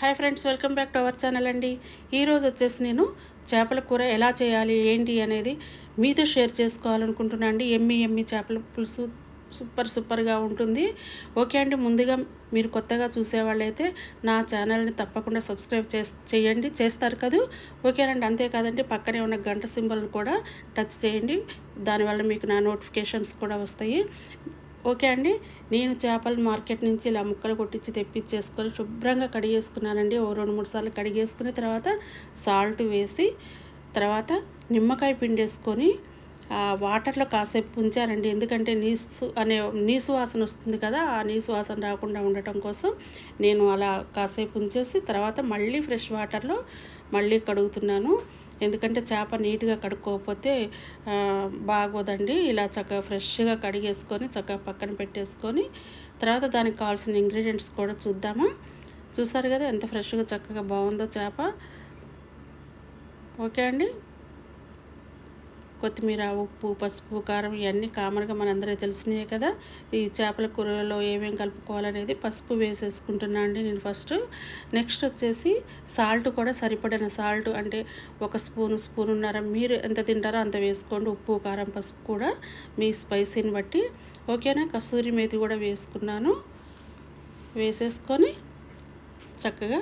Hi friends welcome back to our channel అండి. ఈరోజు వచ్చేసి నేను చేపల కూర ఎలా చేయాలి ఏంటి అనేది మీతో షేర్ చేసుకోవాలనుకుంటున్నా అండి. ఎమ్మి ఎమ్మి చేపల పులుసు సూపర్ సూపర్గా ఉంటుంది. ఓకే అండి ముందుగా మీరు కొత్తగా చూసేవాళ్ళైతే నా ఛానల్ని తప్పకుండా సబ్స్క్రైబ్ చేస్ చేయండి. చేస్తారు కదూ? ఓకేనండి అంతేకాదండి పక్కనే ఉన్న గంట సింబల్ని కూడా టచ్ చేయండి. దానివల్ల మీకు నా నోటిఫికేషన్స్ కూడా వస్తాయి. ఓకే అండి. నేను చేపల మార్కెట్ నుంచి ఇలా ముక్కలు కొట్టించి తెప్పించేసుకొని శుభ్రంగా కడిగేసుకున్నానండి. ఓ రెండు మూడు సార్లు కడిగేసుకున్న తర్వాత సాల్ట్ వేసి తర్వాత నిమ్మకాయ పిండేసుకొని ఆ వాటర్లో కాసేపు ఉంచారండి ఎందుకంటే నీసు అనే నీసు వాసన వస్తుంది కదా ఆ నీసు వాసన రాకుండా ఉండటం కోసం నేను అలా కాసేపు ఉంచేసి తర్వాత మళ్ళీ ఫ్రెష్ వాటర్లో మళ్ళీ కడుగుతున్నాను. ఎందుకంటే చేప నీట్గా కడుక్కోకపోతే బాగోదండి. ఇలా చక్కగా ఫ్రెష్గా కడిగేసుకొని చక్కగా పక్కన పెట్టేసుకొని తర్వాత దానికి కావాల్సిన ఇంగ్రీడియంట్స్ కూడా చూద్దామా? చూసారు కదా ఎంత ఫ్రెష్గా చక్కగా బాగుందో చేప. ఓకే అండి. కొత్తిమీర ఉప్పు పసుపు కారం ఇవన్నీ కామన్గా మనందరికీ తెలిసినాయే కదా. ఈ చేపల కూరలో ఏమేమి కలుపుకోవాలనేది పసుపు వేసేసుకుంటున్నా అండి నేను ఫస్ట్. నెక్స్ట్ వచ్చేసి సాల్ట్ కూడా సరిపడిన సాల్ట్ అంటే ఒక స్పూన్ స్పూన్ స్పూనున్నర మీరు ఎంత తింటారో అంత వేసుకోండి. ఉప్పు కారం పసుపు కూడా మీ స్పైసీని బట్టి. ఓకేనా? కస్తూరి మేతి కూడా వేసుకున్నాను. వేసేసుకొని చక్కగా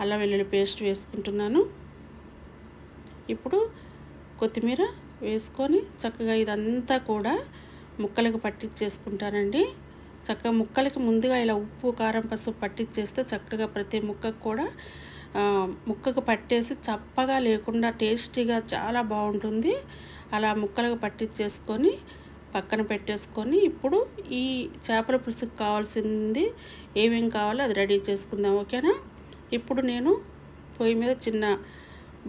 అల్లం వెల్లుల్లి పేస్ట్ వేసుకుంటున్నాను. ఇప్పుడు కొత్తిమీర వేసుకొని చక్కగా ఇదంతా కూడా ముక్కలకు పట్టించేసుకుంటానండి. చక్కగా ముక్కలకి ముందుగా ఇలా ఉప్పు కారం పసుపు పట్టించేస్తే చక్కగా ప్రతి ముక్కకు కూడా ముక్కకు పట్టేసి చప్పగా లేకుండా టేస్టీగా చాలా బాగుంటుంది. అలా ముక్కలకు పట్టించేసుకొని పక్కన పెట్టేసుకొని ఇప్పుడు ఈ చేపల పులుసుకు కావాల్సింది ఏమేం కావాలో అది రెడీ చేసుకుందాం ఓకేనా? ఇప్పుడు నేను పొయ్యి మీద చిన్న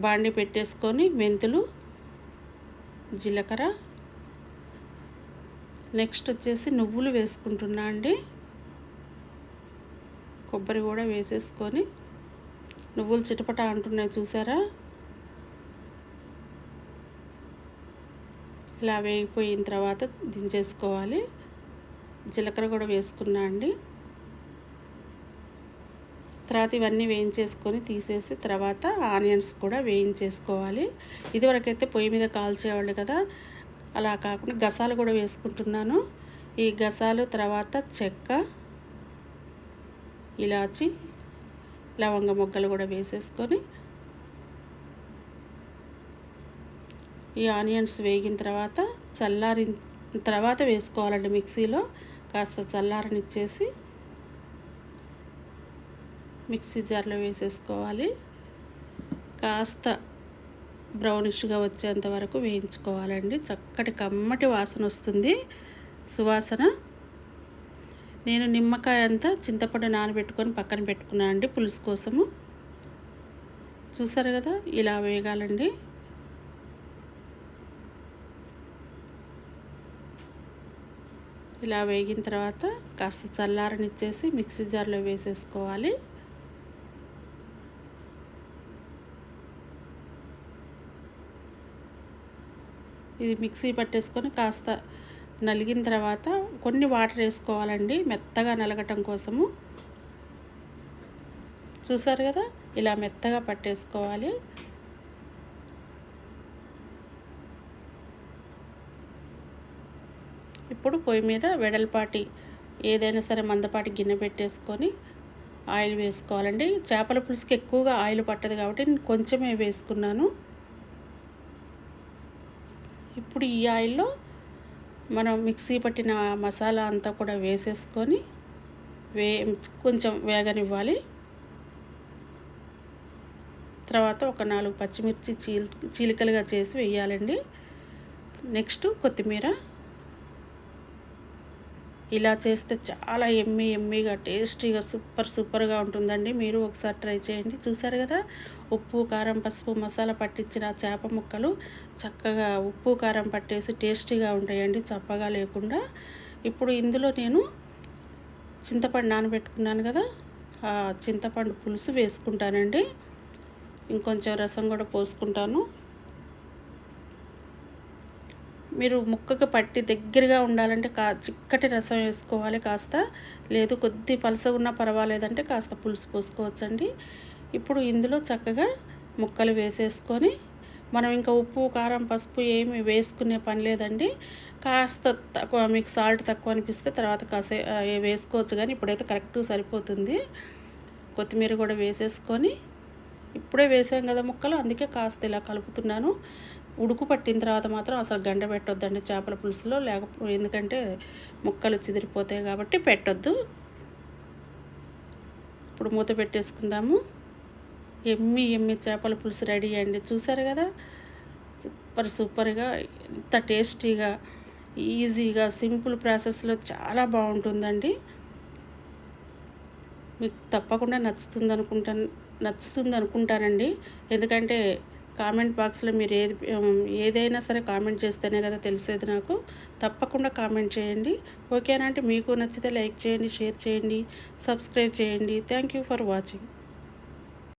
బాండి పెట్టేసుకొని మెంతులు జీలకర్ర. నెక్స్ట్ వచ్చేసి నువ్వులు వేసుకుంటున్నా అండి. కొబ్బరి కూడా వేసేసుకొని. నువ్వులు చిటపట అంటున్నాయి చూసారా? ఇలా వేగిపోయిన తర్వాత దించేసుకోవాలి. జీలకర్ర కూడా వేసుకున్నా అండి. తర్వాత ఇవన్నీ వేయించేసుకొని తీసేసి తర్వాత ఆనియన్స్ కూడా వేయించేసుకోవాలి. ఇదివరకైతే పొయ్యి మీద కాల్చేవాళ్ళు కదా. అలా కాకుండా గసాలు కూడా వేసుకుంటున్నాను. ఈ గసాలు తర్వాత చెక్క ఇలాచి లవంగ మొగ్గలు కూడా వేసేసుకొని ఈ ఆనియన్స్ వేగిన తర్వాత చల్లారిన తర్వాత వేసుకోవాలండి మిక్సీలో. కాస్త చల్లారనిచ్చేసి మిక్సీ జార్లో వేసేసుకోవాలి. కాస్త బ్రౌనిష్గా వచ్చేంత వరకు వేయించుకోవాలండి. చక్కటి కమ్మటి వాసన వస్తుంది. సువాసన. నేను నిమ్మకాయ అంతా చింతపండు నానబెట్టుకొని పక్కన పెట్టుకున్నాను అండి పులుసు కోసము. చూసారు కదా ఇలా వేగాలండి. ఇలా వేగిన తర్వాత కాస్త చల్లారనిచ్చేసి మిక్సీ జార్లో వేసేసుకోవాలి. ఇది మిక్సీ పట్టేసుకొని కాస్త నలిగిన తర్వాత కొన్ని వాటర్ వేసుకోవాలండి మెత్తగా నలగటం కోసము. చూసారు కదా? ఇలా మెత్తగా పట్టేసుకోవాలి. ఇప్పుడు పొయ్యి మీద వెడల్పాటి ఏదైనా సరే మందపాటి గిన్నె పెట్టేసుకొని ఆయిల్ వేసుకోవాలండి. చేపల పులుసుకి ఎక్కువగా ఆయిల్ పట్టదు కాబట్టి నేను కొంచెమే వేసుకున్నాను. ఇప్పుడు ఈ ఆయిల్లో మనం మిక్సీ పట్టిన మసాలా అంతా కూడా వేసేసుకొని వే కొంచెం వేగనివ్వాలి. తర్వాత ఒక నాలుగు పచ్చిమిర్చి చీల్ చీలికలుగా చేసి వేయాలండి. నెక్స్ట్ కొత్తిమీర ఇలా చేస్తే చాలా ఎమ్మి ఎమ్మిగా టేస్టీగా సూపర్ సూపర్గా ఉంటుందండి. మీరు ఒకసారి ట్రై చేయండి. చూసారు కదా? ఉప్పు కారం పసుపు మసాలా పట్టించిన చేప ముక్కలు చక్కగా ఉప్పు కారం పట్టేసి టేస్టీగా ఉంటాయండి. చప్పగా లేకుండా. ఇప్పుడు ఇందులో నేను చింతపండు నానబెట్టుకున్నాను కదా? ఆ చింతపండు పులుసు వేసుకుంటానండి. ఇంకొంచెం రసం కూడా పోసుకుంటాను. మీరు ముక్కకు పట్టి దగ్గరగా ఉండాలంటే కా చిక్కటి రసం వేసుకోవాలి కాస్త. లేదు కొద్ది పలసగా ఉన్నా పర్వాలేదంటే కాస్త పులుసు పోసుకోవచ్చండి. ఇప్పుడు ఇందులో చక్కగా ముక్కలు వేసేసుకొని మనం ఇంకా ఉప్పు కారం పసుపు ఏమి వేసుకునే పని లేదండి. కాస్త తక్కువ మీకు సాల్ట్ తక్కువ అనిపిస్తే తర్వాత కాసే వేసుకోవచ్చు కానీ ఇప్పుడైతే కరెక్ట్ సరిపోతుంది. కొత్తిమీర కూడా వేసేసుకొని ఇప్పుడే వేసాం కదా ముక్కలు అందుకే కాస్త ఇలా కలుపుతున్నాను. ఉడుకు పట్టిన తర్వాత మాత్రం అసలు గండ పెట్టొద్దండి చేపల పులుసులో. లేకపోతే ఎందుకంటే ముక్కలు చిదిరిపోతాయి కాబట్టి పెట్టొద్దు. ఇప్పుడు మూత పెట్టేసుకుందాము. ఎమ్మి ఎమ్మి చేపల పులుసు రెడీ అండి. చూసారు కదా? సూపర్ సూపర్గా ఎంత టేస్టీగా ఈజీగా సింపుల్ ప్రాసెస్లో చాలా బాగుంటుందండి. మీకు తప్పకుండా నచ్చుతుంది అనుకుంటాను నచ్చుతుంది అనుకుంటానండి ఎందుకంటే కామెంట్ బాక్స్లో మీరు ఏది ఏదైనా సరే కామెంట్ చేస్తేనే కదా తెలిసేది నాకు. తప్పకుండా కామెంట్ చేయండి. ఓకేనా అంటే మీకు నచ్చితే లైక్ చేయండి షేర్ చేయండి సబ్స్క్రైబ్ చేయండి. Thank you for watching.